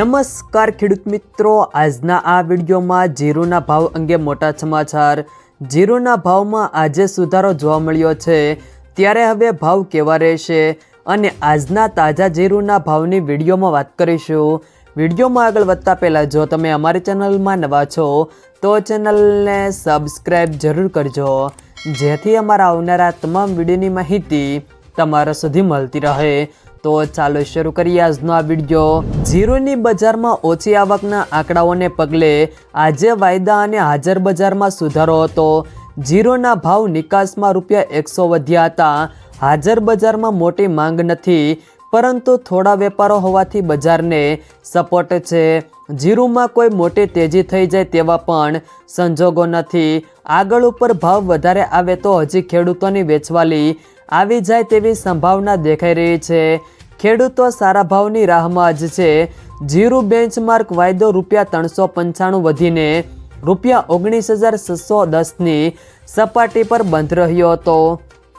નમસ્કાર ખેડૂત મિત્રો, આજના આ વિડીયોમાં જીરુના ભાવ અંગે મોટા સમાચાર. જીરુના ભાવમાં આજે સુધારો જોવા મળ્યો છે. ત્યારે હવે ભાવ કેવા રહેશે? અને આજના તાજા જીરુના ભાવની વિડીયોમાં વાત કરીશું. વિડીયોમાં આગળ વધતા પહેલાં, જો તમે અમારી ચેનલમાં નવા છો, તો ચેનલને સબસ્ક્રાઈબ જરૂર કરજો. જેથી અમારા આવનારા તમામ વિડીયોની માહિતી તમારા સુધી મળતી રહે. તો ચાલો શરૂ કરીએ આજનો આ વીડિયો. જીરુની બજારમાં ઓછી આવકના આંકડાઓને પગલે આજે વાયદા અને હાજર બજારમાં સુધારો હતો. જીરોના ભાવ નિકાસમાં રૂપિયા એકસો વધ્યા હતા. હાજર બજારમાં મોટી માંગ નથી, પરંતુ થોડા વેપારો હોવાથી બજારને સપોર્ટ છે. જીરુમાં કોઈ મોટી તેજી થઈ જાય તેવા પણ સંજોગો નથી. આગળ ઉપર ભાવ વધારે આવે તો હજી ખેડૂતોની વેચવાલી આવી જાય તેવી સંભાવના દેખાઈ રહી છે. ખેડૂતો સારા ભાવની રાહમાં જ છે. જીરું બેન્ચમાર્ક વાયદો રૂપિયા ત્રણસો પંચાણું વધીને રૂપિયા ઓગણીસ હજાર છસો દસની સપાટી પર બંધ રહ્યો હતો.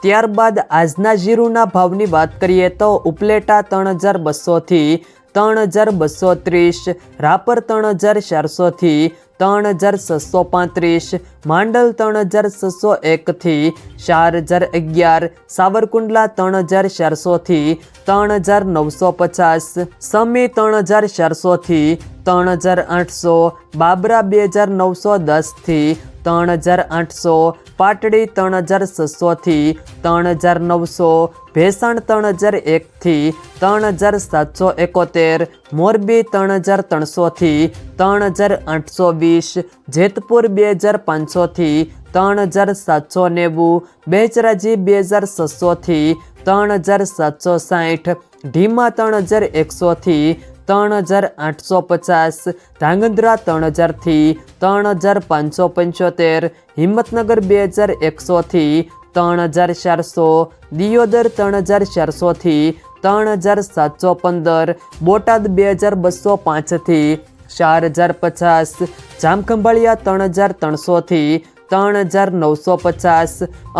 ત્યારબાદ આજના જીરુના ભાવની વાત કરીએ તો ઉપલેટા ત્રણ હજાર બસોથી ત્રણ હજાર બસો ત્રીસ રાપર ત્રણ હજાર ચારસોથી ત્રણ હજાર છસો પાંત્રીસ, માંડલ ત્રણ હજાર છસો એકથી ચાર હજાર અગિયાર, સાવરકુંડલા ત્રણ હજાર ચારસોથી, ત્રણ હજાર નવસો પચાસ, સમી ત્રણ હજાર ચારસોથી, ત્રણ હજાર આઠસો, બાબરા બે હજાર નવસો દસથી ત્રણ હજાર આઠસો પાટડી ત્રણ હજાર છસોથી ત્રણ હજાર નવસો ભેસાણ ત્રણ હજાર એકથી ત્રણ હજાર સાતસો એકોતેર મોરબી ત્રણ હજાર ત્રણસોથી ત્રણ હજાર આઠસો વીસ જેતપુર બે હજાર પાંચસોથી ત્રણ હજાર સાતસો નેવું બેચરાજી બે હજાર છસોથી ત્રણ હજાર સાતસો સાઠ ઢીમા ત્રણ હજાર એકસોથી ત્રણ હજાર આઠસો પચાસ ધ્રાંગધ્રા ત્રણ હજારથી ત્રણ હજાર પાંચસો પંચોતેર, હિંમતનગર બે હજાર એકસોથી ત્રણ હજાર ચારસો, દિયોદર ત્રણ હજાર ચારસોથી ત્રણ હજાર સાતસો પંદર, બોટાદ બે હજાર બસો પાંચથી ચાર હજાર પચાસ, જામખંભાળિયા ત્રણ હજાર ત્રણસોથી ત્રણ હજાર નવસો પચાસ,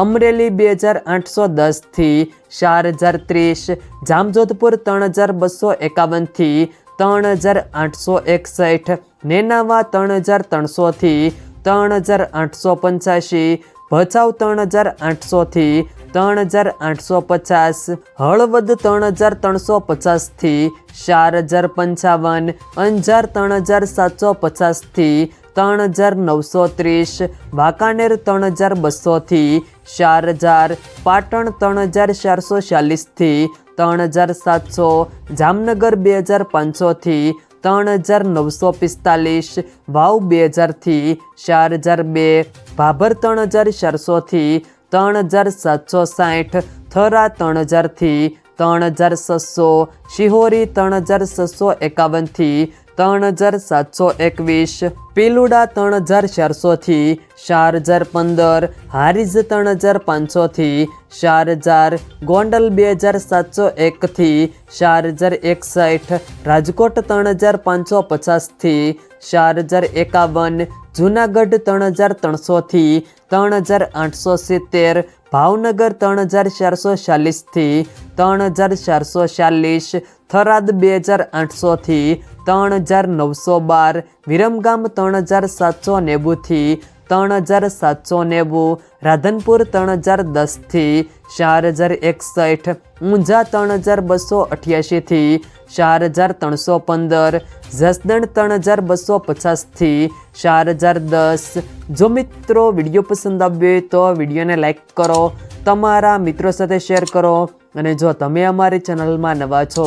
અમરેલી બે હજાર આઠસો દસથી ચાર હજાર ત્રીસ, જામજોધપુર ત્રણ હજાર બસો એકાવનથી ત્રણ હજાર આઠસો એકસઠ, નેનાવા ત્રણ હજાર ત્રણસોથી ત્રણ હજાર આઠસો પંચ્યાસી, ભચાઉ ત્રણ હજાર આઠસોથી ત્રણ હજાર આઠસો પચાસ, હળવદ ત્રણ હજાર ત્રણસો પચાસથી ચાર હજાર પંચાવન, અંજાર ત્રણ હજાર સાતસો પચાસથી ત્રણ હજાર નવસો ત્રીસ વાંકાનેર ત્રણ હજાર બસોથી ચાર હજાર પાટણ ત્રણ હજાર ચારસો ચાલીસથી ત્રણ હજાર સાતસો જામનગર બે હજાર પાંચસોથી ત્રણ હજાર નવસો પિસ્તાલીસ વાવ બે હજારથી ચાર હજાર બે ભાભર ત્રણ હજાર ચારસોથી ત્રણ હજાર સાતસો સાઠ થરા ત્રણ હજારથી ત્રણ હજાર છસો શિહોરી ત્રણ હજાર છસો એકાવનથી ત્રણ હજાર સાતસો એકવીસ, પિલુડા ત્રણ હજાર ચારસોથી ચાર હજાર પંદર, હારીજ ત્રણ હજાર પાંચસોથી ચાર હજાર ગોંડલ બે હજાર સાતસો એકથી ચાર હજાર એકસઠ, રાજકોટ ત્રણ હજાર પાંચસો પચાસથી ચાર હજાર એકાવન, જુનાગઢ ત્રણ હજાર ત્રણસોથી, ત્રણ હજાર આઠસો સિત્તેર, ભાવનગર ત્રણ હજાર ચારસો ચાલીસથી, ત્રણ હજાર ચારસો ચાલીસ, થરાદ બે હજાર આઠસોથી ત્રણ હજાર નવસો બાર, વિરમગામ ત્રણ હજાર સાતસો નેવુંથી ત્રણ હજાર સાતસો નેવું, રાધનપુર ત્રણ હજાર દસથી ચાર હજાર એકસઠ, ઊંઝા ત્રણ હજાર બસો અઠ્યાસીથી ચાર હજાર ત્રણસો પંદર, જસદણ ત્રણ હજાર બસો પચાસથી ચાર હજાર દસ. જો મિત્રો વીડિયો પસંદ આવ્યો હોય તો વિડીયોને લાઈક કરો, તમારા મિત્રો સાથે શેર કરો અને જો તમે અમારી ચેનલમાં નવા છો